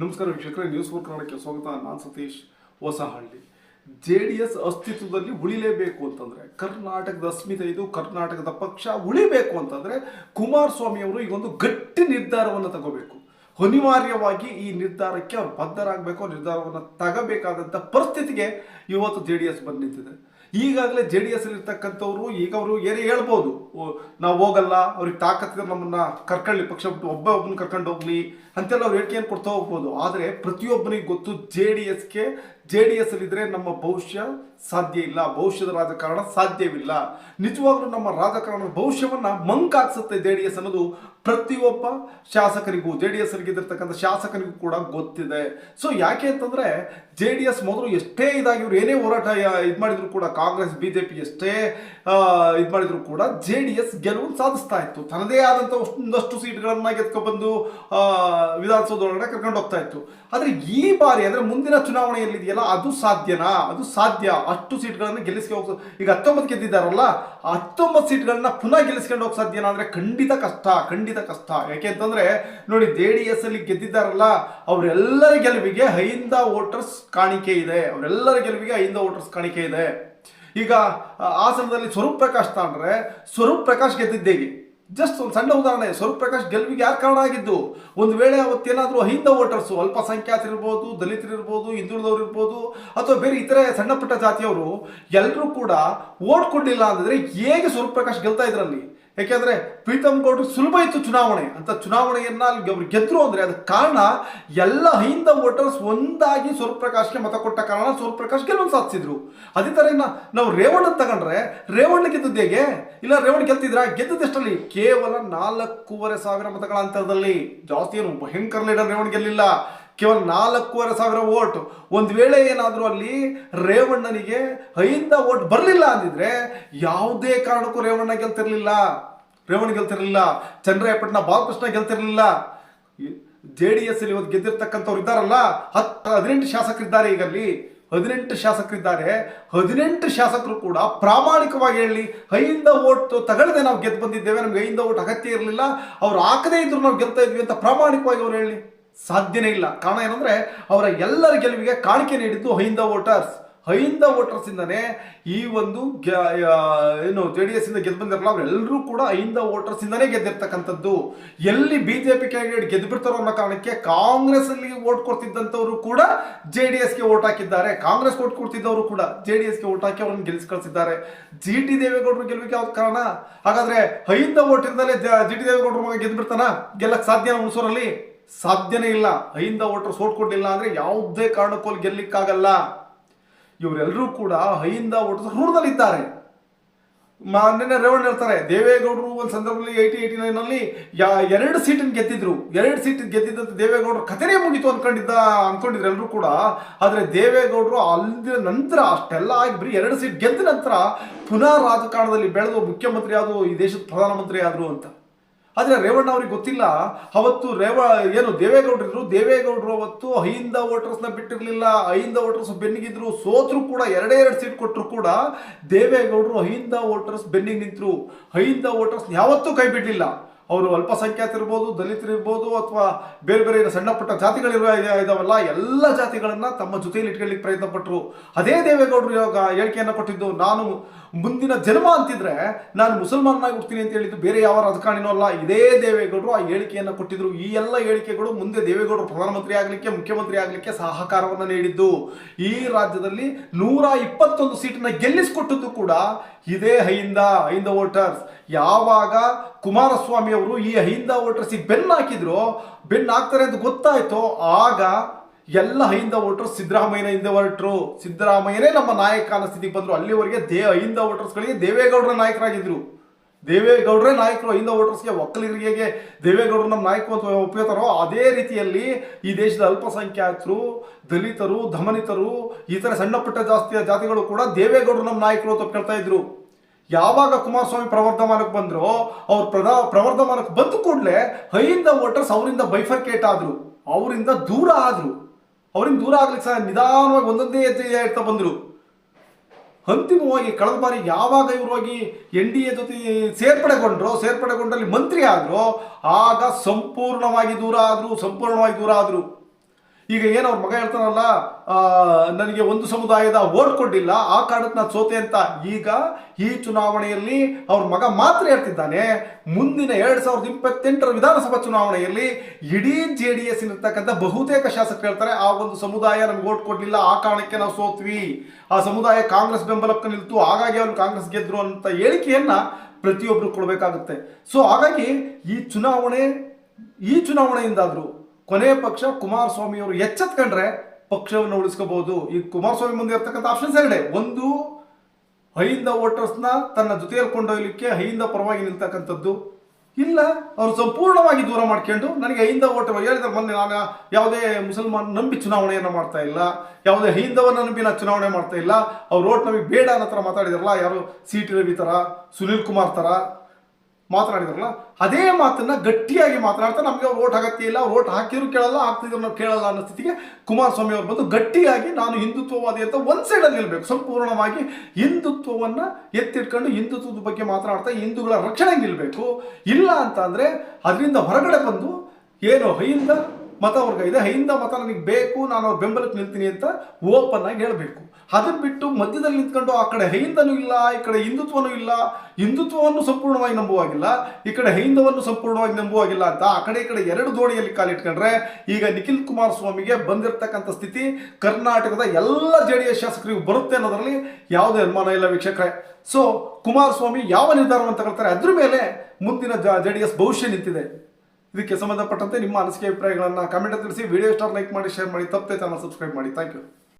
ನಮಸ್ಕಾರ ವೀಕ್ಷಕರೇ news four ಕನ್ನಡಕ್ಕೆ ಸ್ವಾಗತ. ನಾನು Satish Hosahalli. J D S ಅಸ್ತಿತ್ವದಲ್ಲಿ ಉಳಿಲೇಬೇಕು ಅಂತಂದ್ರೆ, ಕರ್ನಾಟಕದ ಅಸ್ಮಿತೆ ಇದು, ಕರ್ನಾಟಕದ ಪಕ್ಷ ಉಳಿಬೇಕು ಅಂತಂದ್ರೆ ಕುಮಾರಸ್ವಾಮಿ ಅವರು ಈಗ ಒಂದು ಗಟ್ಟಿ ನಿರ್ಧಾರವನ್ನು ತಗೋಬೇಕು. ಅನಿವಾರ್ಯವಾಗಿ ಈ ನಿರ್ಧಾರಕ್ಕೆ ಅವ್ರು ಬದ್ಧರಾಗಬೇಕು, ನಿರ್ಧಾರವನ್ನು ತಗೋಬೇಕಾದಂಥ ಪರಿಸ್ಥಿತಿಗೆ ಇವತ್ತು ಜೆ ಡಿ ಎಸ್ ಬಂದು ನಿಂತಿದೆ. ಈಗಾಗಲೇ ಜೆ ಡಿ ಎಸ್ ಇರ್ತಕ್ಕಂಥವ್ರು ಈಗ ಅವರು ಏನೇ ಹೇಳ್ಬೋದು ನಾವು ಹೋಗಲ್ಲ, ಅವ್ರಿಗೆ ತಾಕತ್ತಿದ್ರೆ ನಮ್ಮನ್ನ ಕರ್ಕೊಳ್ಳಿ ಪಕ್ಷ ಬಿಟ್ಟು ಒಬ್ಬ ಒಬ್ಬನ ಕರ್ಕೊಂಡು ಹೋಗ್ಲಿ, ಅಂತೆಲ್ಲ ಅವ್ರು ಏನು ಕೊಡ್ತಾ ಹೋಗ್ಬೋದು. ಆದರೆ ಪ್ರತಿಯೊಬ್ಬನಿಗೆ ಗೊತ್ತು ಜೆ ಡಿ ಎಸ್ಗೆ ಜೆ ಡಿ ಎಸ್ ಇದ್ರೆ ನಮ್ಮ ಭವಿಷ್ಯ ಸಾಧ್ಯ ಇಲ್ಲ, ಭವಿಷ್ಯದ ರಾಜಕಾರಣ ಸಾಧ್ಯವಿಲ್ಲ. ನಿಜವಾಗ್ಲೂ ನಮ್ಮ ರಾಜಕಾರಣದ ಭವಿಷ್ಯವನ್ನ ಮಂಕಾಕ್ಸುತ್ತೆ ಜೆ ಡಿ ಎಸ್ ಅನ್ನೋದು ಪ್ರತಿಯೊಬ್ಬ ಶಾಸಕರಿಗೂ ಜೆ ಡಿ ಎಸ್ ಇದ್ದಿರ್ತಕ್ಕಂಥ ಶಾಸಕರಿಗೂ ಕೂಡ ಗೊತ್ತಿದೆ. ಸೊ ಯಾಕೆ ಅಂತಂದ್ರೆ ಜೆ ಡಿ ಎಸ್ ಮೊದಲು ಎಷ್ಟೇ ಇದಾಗಿ ಇವರು ಏನೇ ಹೋರಾಟ ಇದು ಮಾಡಿದ್ರು ಕೂಡ, ಕಾಂಗ್ರೆಸ್, ಬಿಜೆಪಿ ಎಷ್ಟೇ ಇದು ಮಾಡಿದ್ರು ಕೂಡ ಜೆ ಡಿ ಎಸ್ ಗೆಲುವು ಸಾಧಿಸ್ತಾ ಇತ್ತು. ತನ್ನದೇ ಆದಂಥ ಒಂದಷ್ಟು ಸೀಟ್ಗಳನ್ನು ಗೆದ್ಕೊಬಂದು ವಿಧಾನಸೌಧದೊಳಗಡೆ ಕರ್ಕೊಂಡು ಹೋಗ್ತಾ ಇತ್ತು. ಆದರೆ ಈ ಬಾರಿ ಅಂದರೆ ಮುಂದಿನ ಚುನಾವಣೆಯಲ್ಲಿ ಇದೆಯಲ್ಲ ಅದು ಸಾಧ್ಯನಾ? ಅದು ಸಾಧ್ಯ. ಅಷ್ಟು ಸೀಟ್ಗಳನ್ನು ಗೆಲ್ಲಿಸ್ಕೆ ಹೋಗ್ಸೋ ಈಗ ಹತ್ತೊಂಬತ್ತು ಗೆದ್ದಿದ್ದಾರಲ್ಲ ಆ ಹತ್ತೊಂಬತ್ತು ಸೀಟ್ಗಳನ್ನ ಪುನಃ ಗೆಲ್ಲಿಸ್ಕೊಂಡು ಹೋಗಿ ಸಾಧ್ಯನಾ ಅಂದ್ರೆ ಖಂಡಿತ ಕಷ್ಟ ಖಂಡಿತ ಕಷ್ಟ. ಯಾಕೆ ಅಂತಂದ್ರೆ ನೋಡಿ ಜೆ ಡಿ ಎಸ್ ಅಲ್ಲಿ ಗೆದ್ದಿದ್ದಾರಲ್ಲ ಅವರೆಲ್ಲರ ಗೆಲುವಿಗೆ ಹೈಂದ ವೋಟರ್ಸ್ ಕಾಣಿಕೆ ಇದೆ. ಅವರೆಲ್ಲರ ಗೆಲುವಿಗೆ ಹೈಂದ ವೋಟರ್ಸ್ ಕಾಣಿಕೆ ಇದೆ. ಈಗ ಆ, ಹಾಸನದಲ್ಲಿ ಸ್ವರೂಪ್ ಪ್ರಕಾಶ್ ತಾಂಡ್ರೆ ಸ್ವರೂಪ್ ಪ್ರಕಾಶ್ ಗೆದ್ದಿದ್ದೇಗೆ. ಜಸ್ಟ್ ಒಂದು ಸಣ್ಣ ಉದಾಹರಣೆ ಸ್ವರೂಪ್ ಪ್ರಕಾಶ್ ಗೆಲುವಿಗೆ ಯಾರು ಕಾರಣ ಆಗಿದ್ದು? ಒಂದು ವೇಳೆ ಅವತ್ತೇನಾದರೂ ಅಹಿಂದ ವೋಟರ್ಸು, ಅಲ್ಪಸಂಖ್ಯಾತರಿರ್ಬೋದು, ದಲಿತರಿರ್ಬೋದು ಹಿಂದುಳಿದವ್ರು ಇರ್ಬೋದು ಅಥವಾ ಬೇರೆ ಇತರೆ ಸಣ್ಣ ಪುಟ್ಟ ಜಾತಿಯವರು ಎಲ್ಲರೂ ಕೂಡ ಓಟ್ ಕೊಡಲಿಲ್ಲ ಅಂದರೆ ಹೇಗೆ ಸ್ವರೂಪ್ ಪ್ರಕಾಶ್ ಗೆಲ್ತಾ ಇದ್ರಲ್ಲಿ? ಯಾಕೆಂದ್ರೆ ಪ್ರೀತಮ್ ಗೌಡ್ರು ಸುಲಭ ಇತ್ತು ಚುನಾವಣೆ ಅಂತ ಚುನಾವಣೆಯನ್ನ ಅಲ್ಲಿ ಅವ್ರು ಗೆದ್ರು ಅಂದ್ರೆ ಅದಕ್ಕೆ ಕಾರಣ ಎಲ್ಲ ಹಿಂದ ವೋಟರ್ಸ್ ಒಂದಾಗಿ ಸ್ವರೂಪ್ ಪ್ರಕಾಶ್ಗೆ ಮತ ಕೊಟ್ಟ ಕಾರಣ ಸ್ವರೂಪ್ ಪ್ರಕಾಶ್ ಗೆಲುವು ಸಾಧಿಸಿದ್ರು. ಅದೇ ಥರ ಇನ್ನ ನಾವು ರೇವಣ್ಣ ತಗೊಂಡ್ರೆ ರೇವಣ್ಣ ಗೆದ್ದದ್ದು ಹೇಗೆ? ಇಲ್ಲ ರೇವಣ್ಣ ಗೆದ್ದಿದ್ರ ಗೆದ್ದದಷ್ಟರಲ್ಲಿ ಕೇವಲ ನಾಲ್ಕೂವರೆ ಸಾವಿರ ಮತಗಳ ಅಂತರದಲ್ಲಿ. ಜಾಸ್ತಿ ಏನು ಭಯಂಕರ ಲೀಡರ್ ರೇವಣ್ಣ ಗೆಲ್ಲಿಲ್ಲ. ಕೇವಲ ನಾಲ್ಕೂವರೆ ಸಾವಿರ ವೋಟ್. ಒಂದು ವೇಳೆ ಏನಾದರೂ ಅಲ್ಲಿ ರೇವಣ್ಣನಿಗೆ ಐದ ವೋಟ್ ಬರಲಿಲ್ಲ ಅಂದಿದ್ರೆ ಯಾವುದೇ ಕಾರಣಕ್ಕೂ ರೇವಣ್ಣ ಗೆಲ್ತಿರಲಿಲ್ಲ. ರೇವಣ್ಣ ಗೆಲ್ತಿರಲಿಲ್ಲ. ಚಂದ್ರಯ್ಯಪಟ್ಟಣ ಬಾಲಕೃಷ್ಣ ಗೆಲ್ತಿರಲಿಲ್ಲ. ಜೆ ಡಿ ಎಸ್ ಇವತ್ತು ಗೆದ್ದಿರ್ತಕ್ಕಂಥವ್ರು ಇದ್ದಾರಲ್ಲ, ಹತ್ತು ಹದಿನೆಂಟು ಶಾಸಕರಿದ್ದಾರೆ ಈಗ ಅಲ್ಲಿ ಹದಿನೆಂಟು ಶಾಸಕರಿದ್ದಾರೆ. ಹದಿನೆಂಟು ಶಾಸಕರು ಕೂಡ ಪ್ರಾಮಾಣಿಕವಾಗಿ ಹೇಳಿ ಐಯಿಂದ ಓಟ್ ತಗೊಳ್ಳದೆ ನಾವು ಗೆದ್ದು ಬಂದಿದ್ದೇವೆ. ನಮ್ಗೆ ಐಯಿಂದ ಓಟ್ ಅಗತ್ಯ ಇರಲಿಲ್ಲ. ಅವ್ರು ಹಾಕದೇ ಇದ್ರು ನಾವು ಗೆಲ್ತಾ ಇದ್ವಿ ಅಂತ ಪ್ರಾಮಾಣಿಕವಾಗಿ ಅವ್ರು ಹೇಳಿ. ಸಾಧ್ಯನೇ ಇಲ್ಲ. ಕಾರಣ ಏನಂದ್ರೆ, ಅವರ ಎಲ್ಲರ ಗೆಲುವಿಗೆ ಕಾಣಿಕೆ ನೀಡಿದ್ದು ಹೈಂದ ವೋಟರ್ಸ್. ಹೈಂದ ವೋಟರ್ಸ್ ಇಂದನೇ ಈ ಒಂದು ಏನು ಜೆ ಡಿ ಎಸ್ ಇಂದ ಗೆದ್ದು ಬಂದಿರಲ್ಲ ಅವರೆಲ್ಲರೂ ಕೂಡ ಹೈಂದ ವೋಟರ್ಸ್ ಇಂದನೇ ಗೆದ್ದಿರ್ತಕ್ಕಂಥದ್ದು. ಎಲ್ಲಿ ಬಿಜೆಪಿ ಕ್ಯಾಂಡಿಡೇಟ್ ಗೆದ್ದು ಬಿಡ್ತಾರೋ ಅನ್ನೋ ಕಾರಣಕ್ಕೆ ಕಾಂಗ್ರೆಸ್ ಅಲ್ಲಿ ವೋಟ್ ಕೊಡ್ತಿದ್ದಂಥವರು ಕೂಡ ಜೆ ಡಿ ಎಸ್ಗೆ ವೋಟ್ ಹಾಕಿದ್ದಾರೆ. ಕಾಂಗ್ರೆಸ್ ವೋಟ್ ಕೊಡ್ತಿದ್ದವರು ಕೂಡ ಜೆ ಡಿ ಎಸ್ಗೆ ವೋಟ್ ಹಾಕಿ ಅವ್ರನ್ನ ಗೆಲ್ಲಿಸಿ ಕಳಿಸಿದ್ದಾರೆ ಜಿ ಟಿ ದೇವೇಗೌಡರು ಗೆಲುವಿಗೆ ಯಾವ್ದು ಕಾರಣ? ಹಾಗಾದ್ರೆ ಹೈಂದ ವೋಟ್ ಇಂದಲೇ ಜಿ ಟಿ ದೇವೇಗೌಡರ ಮಗ ಗೆದ್ದು ಬಿಡ್ತಾನ? ಗೆಲ್ಲಕ್ಕೆ ಸಾಧ್ಯ ಹುಣಸೂರಲ್ಲಿ? ಸಾಧ್ಯನೇ ಇಲ್ಲ. ಐಹಿಂದ ಓಟರ್ ಸೋಟ್ ಕೊಟ್ಟಿಲ್ಲ ಅಂದ್ರೆ ಯಾವುದೇ ಕಾರಣಕ್ಕೂ ಅಲ್ಲಿ ಗೆಲ್ಲಿಕ್ಕಾಗಲ್ಲ. ಇವರೆಲ್ಲರೂ ಕೂಡ ಅಹಿಂದ ವೋಟರ್ಸ್ ಋಣದಲ್ಲಿದ್ದಾರೆ ನಿನ್ನೆ ರೇವಣ್ಣ ಇರ್ತಾರೆ ದೇವೇಗೌಡರು ಒಂದು ಸಂದರ್ಭದಲ್ಲಿ ಏಯ್ಟಿ ಏಯ್ಟಿ ನೈನ್ ಅಲ್ಲಿ ಯಾ- ಎರಡು ಸೀಟನ್ನು ಗೆದ್ದಿದ್ರು. ಎರಡು ಸೀಟ್ ಗೆದ್ದಿದ್ದಂತ ದೇವೇಗೌಡರು ಕಥೆನೇ ಮುಗಿತು ಅನ್ಕೊಂಡಿದ್ದ, ಅನ್ಕೊಂಡಿದ್ರು ಎಲ್ಲರೂ ಕೂಡ. ಆದರೆ ದೇವೇಗೌಡರು ಅಲ್ಲಿನ ನಂತರ ಅಷ್ಟೆಲ್ಲ ಆಗಿ ಬರೀ ಎರಡು ಸೀಟ್ ಗೆದ್ದ ನಂತರ ಪುನಃ ರಾಜಕಾರಣದಲ್ಲಿ ಬೆಳೆದು ಮುಖ್ಯಮಂತ್ರಿ ಆದ್ರು, ಈ ದೇಶದ ಪ್ರಧಾನಮಂತ್ರಿ ಆದ್ರು ಅಂತ. ಆದ್ರೆ ರೇವಣ್ಣ ಅವ್ರಿಗೆ ಗೊತ್ತಿಲ್ಲ. ಅವತ್ತು ರೇವ, ಏನು ದೇವೇಗೌಡರಿದ್ರು, ದೇವೇಗೌಡರು ಅವತ್ತು ಅಹಿಂದ ವೋಟರ್ಸ್ನ ಬಿಟ್ಟಿರಲಿಲ್ಲ. ಅಹಿಂದ ವೋಟರ್ಸ್ ಬೆನ್ನಿಗಿದ್ರು, ಸೋತ್ರು ಕೂಡ ಎರಡೇ ಎರಡು ಸೀಟ್ ಕೊಟ್ಟರು ಕೂಡ ದೇವೇಗೌಡರು ಅಹಿಂದ ವೋಟರ್ಸ್ ಬೆನ್ನಿಗೆ ನಿಂತರು. ಅಹಿಂದ ವೋಟರ್ಸ್ ಯಾವತ್ತೂ ಕೈ ಬಿಡಲಿಲ್ಲ. ಅವರು ಅಲ್ಪಸಂಖ್ಯಾತರಿರ್ಬೋದು ದಲಿತರಿರ್ಬೋದು ಅಥವಾ ಬೇರೆ ಬೇರೆ ಸಣ್ಣ ಪುಟ್ಟ ಜಾತಿಗಳಿರುವ ಇದಾವಲ್ಲ, ಎಲ್ಲ ಜಾತಿಗಳನ್ನ ತಮ್ಮ ಜೊತೆಯಲ್ಲಿ ಇಟ್ಕೊಳ್ಳಿಕ್ಕೆ ಪ್ರಯತ್ನ ಪಟ್ಟರು ಅದೇ ದೇವೇಗೌಡರು ಇವಾಗ ಹೇಳಿಕೆಯನ್ನು ಕೊಟ್ಟಿದ್ದು, ನಾನು ಮುಂದಿನ ಜನ್ಮ ಅಂತಿದ್ರೆ ನಾನು ಮುಸಲ್ಮಾನಾಗಿ ಹುಡ್ತೀನಿ ಅಂತ ಹೇಳಿದ್ದು ಬೇರೆ ಯಾವ ರಾಜಕಾರಣಿನೂ ಅಲ್ಲ. ಇದೇ ದೇವೇಗೌಡರು ಆ ಹೇಳಿಕೆಯನ್ನು ಕೊಟ್ಟಿದ್ರು. ಈ ಎಲ್ಲ ಹೇಳಿಕೆಗಳು ಮುಂದೆ ದೇವೇಗೌಡರು ಪ್ರಧಾನಮಂತ್ರಿ ಆಗಲಿಕ್ಕೆ, ಮುಖ್ಯಮಂತ್ರಿ ಆಗಲಿಕ್ಕೆ ಸಹಕಾರವನ್ನು ನೀಡಿದ್ದು. ಈ ರಾಜ್ಯದಲ್ಲಿ ನೂರ ಇಪ್ಪತ್ತೊಂದು ಸೀಟನ್ನ ಗೆಲ್ಲಿಸಿಕೊಟ್ಟದ್ದು ಕೂಡ ಇದೇ ಹೈಂದ ಹೈಂದ ವೋಟರ್ಸ್. ಯಾವಾಗ ಕುಮಾರಸ್ವಾಮಿ ಅವರು ಈ ಹೈಂದ ವೋಟರ್ಸಿಗೆ ಬೆನ್ನು ಹಾಕಿದ್ರು ಬೆನ್ನು ಹಾಕ್ತಾರೆ ಅಂತ ಗೊತ್ತಾಯ್ತು, ಆಗ ಎಲ್ಲ ಹೈಂದ ವೋಟರ್ಸ್ ಸಿದ್ದರಾಮಯ್ಯನ ಹಿಂದೆ ಹೊರಟರು. ಸಿದ್ದರಾಮಯ್ಯನೇ ನಮ್ಮ ನಾಯಕ ಅನ್ನೋ ಬಂದ್ರು. ಅಲ್ಲಿವರೆಗೆ ದೇ ಹೈಂದ ವೋಟರ್ಸ್ಗಳಿಗೆ ದೇವೇಗೌಡರ ನಾಯಕರಾಗಿದ್ರು. ದೇವೇಗೌಡರೇ ನಾಯಕರು ಹೈಂದ ವೋಟರ್ಸ್ಗೆ ಒಕ್ಕಲಿಗರಿಗೆ ದೇವೇಗೌಡರು ನಮ್ಮ ನಾಯಕರು ಅಂತ ಅದೇ ರೀತಿಯಲ್ಲಿ ಈ ದೇಶದ ಅಲ್ಪಸಂಖ್ಯಾತರು, ದಲಿತರು ಧಮನಿತರು ಈ ಥರ ಸಣ್ಣ ಪುಟ್ಟ ಜಾಸ್ತಿಯ ಜಾತಿಗಳು ಕೂಡ ದೇವೇಗೌಡರು ನಮ್ಮ ನಾಯಕರು ಅಂತ ಒಪ್ಕೊಳ್ತಾ ಇದ್ರು. ಯಾವಾಗ ಕುಮಾರಸ್ವಾಮಿ ಪ್ರವರ್ಧಮಾನಕ್ಕೆ ಬಂದರೋ, ಅವ್ರು ಪ್ರದಾ ಪ್ರವರ್ಧಮಾನಕ್ಕೆ ಬಂದ ಕೂಡಲೇ ಹೈಂದ ವೋಟರ್ಸ್ ಅವರಿಂದ ಬೈಫರ್ಕೇಟ್ ಆದರು. ಅವರಿಂದ ದೂರ ಆದ್ರು. ಅವರಿಂದ ದೂರ ಆಗ್ಲಿಕ್ಕೆ ಸಹ ನಿಧಾನವಾಗಿ ಒಂದೊಂದೇ ಹೆಜ್ಜೆ ಇಡ್ತಾ ಬಂದ್ರು. ಅಂತಿಮವಾಗಿ ಕಳೆದ ಬಾರಿ ಯಾವಾಗ ಇವರು ಹೋಗಿ ಎನ್ ಡಿ ಎ ಜೊತೆ ಸೇರ್ಪಡೆಗೊಂಡ್ರು, ಸೇರ್ಪಡೆಗೊಂಡಲ್ಲಿ ಮಂತ್ರಿ ಆದ್ರು, ಆಗ ಸಂಪೂರ್ಣವಾಗಿ ದೂರ ಆದ್ರು, ಸಂಪೂರ್ಣವಾಗಿ ದೂರ ಆದ್ರು. ಈಗ ಏನು ಅವ್ರ ಮಗ ಹೇಳ್ತಾನಲ್ಲ ನನಗೆ ಒಂದು ಸಮುದಾಯದ ಓಟ್ ಕೊಟ್ಟಿಲ್ಲ ಆ ಕಾರಣಕ್ಕೆ ನಾನು ಸೋತೆ ಅಂತ ಈಗ ಈ ಚುನಾವಣೆಯಲ್ಲಿ ಅವ್ರ ಮಗ ಮಾತ್ರ ಹೇಳ್ತಿದ್ದಾನೆ. ಮುಂದಿನ ಎರಡ್ ಸಾವಿರದ ಇಪ್ಪತ್ತೆಂಟರ ವಿಧಾನಸಭಾ ಚುನಾವಣೆಯಲ್ಲಿ ಇಡೀ ಜೆ ಡಿ ಎಸ್ ಇರ್ತಕ್ಕಂಥ ಬಹುತೇಕ ಶಾಸಕರು ಹೇಳ್ತಾರೆ, ಆ ಒಂದು ಸಮುದಾಯ ನಮ್ಗೆ ಓಟ್ ಕೊಡ್ಲಿಲ್ಲ, ಆ ಕಾರಣಕ್ಕೆ ನಾವು ಸೋತ್ವಿ. ಆ ಸಮುದಾಯ ಕಾಂಗ್ರೆಸ್ ಬೆಂಬಲಕ್ಕೆ ನಿಲ್ತು, ಹಾಗಾಗಿ ಅವ್ರು ಕಾಂಗ್ರೆಸ್ ಗೆದ್ರು ಅಂತ ಹೇಳಿಕೆಯನ್ನ ಪ್ರತಿಯೊಬ್ಬರು ಕೊಡಬೇಕಾಗುತ್ತೆ. ಸೊ ಹಾಗಾಗಿ ಈ ಚುನಾವಣೆ, ಈ ಚುನಾವಣೆಯಿಂದಾದ್ರು ಕೊನೆಯ ಪಕ್ಷ ಕುಮಾರಸ್ವಾಮಿ ಅವರು ಎಚ್ಚೆತ್ಕೊಂಡ್ರೆ ಪಕ್ಷವನ್ನು ಉಳಿಸ್ಕೋಬಹುದು. ಈ ಕುಮಾರಸ್ವಾಮಿ ಮುಂದೆ ಇರ್ತಕ್ಕಂಥ ಆಪ್ಷನ್ಸ್ ಎರಡೇ. ಒಂದು ಹೈಂದ ವೋಟರ್ಸ್ನ ತನ್ನ ಜೊತೆಯಲ್ಲಿ ಕೊಂಡೊಯ್ಯಲಿಕ್ಕೆ ಹೈಂದ ಪರವಾಗಿ ನಿಲ್ತಕ್ಕಂಥದ್ದು. ಇಲ್ಲ, ಅವರು ಸಂಪೂರ್ಣವಾಗಿ ದೂರ ಮಾಡ್ಕೊಂಡು ನನಗೆ ಹೈಂದ ವೋಟರ್ ಹೇಳಿದ್ರೆ ಮೊನ್ನೆ ನಾನು ಯಾವುದೇ ಮುಸಲ್ಮಾನ್ ನಂಬಿ ಚುನಾವಣೆಯನ್ನು ಮಾಡ್ತಾ ಇಲ್ಲ. ಯಾವುದೇ ಹೈಂದವನ್ನ ನಂಬಿ ನಾನು ಚುನಾವಣೆ ಮಾಡ್ತಾ ಇಲ್ಲ. ಅವ್ರು ಓಟ್ ನಮಗೆ ಬೇಡ ಅನ್ನೋ ಥರ ಮಾತಾಡಿದಾರಲ್ಲ, ಯಾರು ಸಿ ಟಿ ರವಿ ಥರ, ಸುನೀಲ್ ಕುಮಾರ್ ಥರ ಮಾತನಾಡಿದ್ರಲ್ಲ, ಅದೇ ಮಾತನ್ನ ಗಟ್ಟಿಯಾಗಿ ಮಾತನಾಡ್ತಾ ನಮಗೆ ಓಟ್ ಅಗತ್ಯ ಇಲ್ಲ ಓಟ್ ಹಾಕಿದ್ರು ಕೇಳಲ್ಲ ಹಾಕ್ತಿದ್ರು ನಾವು ಕೇಳಲ್ಲ ಅನ್ನೋ ಸ್ಥಿತಿಗೆ ಕುಮಾರಸ್ವಾಮಿ ಅವರು ಬಂದು ಗಟ್ಟಿಯಾಗಿ ನಾನು ಹಿಂದುತ್ವವಾದಿ ಅಂತ ಒಂದ್ ಸೈಡಲ್ಲಿ ನಿಲ್ಬೇಕು. ಸಂಪೂರ್ಣವಾಗಿ ಹಿಂದುತ್ವವನ್ನ ಎತ್ತಿಟ್ಕೊಂಡು ಹಿಂದುತ್ವದ ಬಗ್ಗೆ ಮಾತನಾಡ್ತಾ ಹಿಂದೂಗಳ ರಕ್ಷಣೆ ನಿಲ್ಬೇಕು. ಇಲ್ಲ ಅಂತ ಅಂದ್ರೆ ಅದರಿಂದ ಹೊರಗಡೆ ಬಂದು ಏನು ಹೈಂದ ಮತವರ್ಗ ಇದೆ ಹೈಂದ ಮತ ನನಗೆ ಬೇಕು, ನಾನು ಅವ್ರ ಬೆಂಬಲಕ್ಕೆ ನಿಲ್ತೀನಿ ಅಂತ ಓಪನ್ ಆಗಿ ಹೇಳಬೇಕು. ಅದನ್ನ ಬಿಟ್ಟು ಮಧ್ಯದಲ್ಲಿ ನಿಂತ್ಕೊಂಡು ಆ ಕಡೆ ಹೈಂದನೂ ಇಲ್ಲ, ಈ ಕಡೆ ಹಿಂದುತ್ವನೂ ಇಲ್ಲ, ಹಿಂದುತ್ವವನ್ನು ಸಂಪೂರ್ಣವಾಗಿ ನಂಬುವಾಗಿಲ್ಲ, ಈ ಕಡೆ ಹೈಂದವನ್ನು ಸಂಪೂರ್ಣವಾಗಿ ನಂಬುವಾಗಿಲ್ಲ ಅಂತ ಆ ಕಡೆ ಈ ಕಡೆ ಎರಡು ದೋಣಿಯಲ್ಲಿ ಕಾಲಿಟ್ಕೊಂಡ್ರೆ ಈಗ ನಿಖಿಲ್ ಕುಮಾರಸ್ವಾಮಿಗೆ ಬಂದಿರತಕ್ಕಂಥ ಸ್ಥಿತಿ, ಕರ್ನಾಟಕದ ಎಲ್ಲ ಜೆ ಡಿ ಎಸ್ ಶಾಸಕರಿಗೂ ಬರುತ್ತೆ ಅನ್ನೋದರಲ್ಲಿ ಯಾವುದೇ ಅನುಮಾನ ಇಲ್ಲ ವೀಕ್ಷಕರೇ. ಸೊ ಕುಮಾರಸ್ವಾಮಿ ಯಾವ ನಿರ್ಧಾರವನ್ನು ತಗೊಳ್ತಾರೆ? ಅದ್ರ ಮೇಲೆ ಮುಂದಿನ ಜೆ ಡಿ ಎಸ್ ಭವಿಷ್ಯ ನಿಂತಿದೆ. ಇದಕ್ಕೆ ಸಂಬಂಧಪಟ್ಟಂತೆ ನಿಮ್ಮ ಅನಿಸಿಕೆ ಅಭಿಪ್ರಾಯಗಳನ್ನು ಕಮೆಂಟ್ ತಿಳಿಸಿ ವಿಡಿಯೋ ಸ್ಟಾರ್ ಲೈಕ್ ಮಾಡಿ ಶೇರ್ ಮಾಡಿ, ತಪ್ಪದೆ ಚಾನಲ್ ಸಬ್ಸ್ಕ್ರೈಬ್ ಮಾಡಿ. Thank you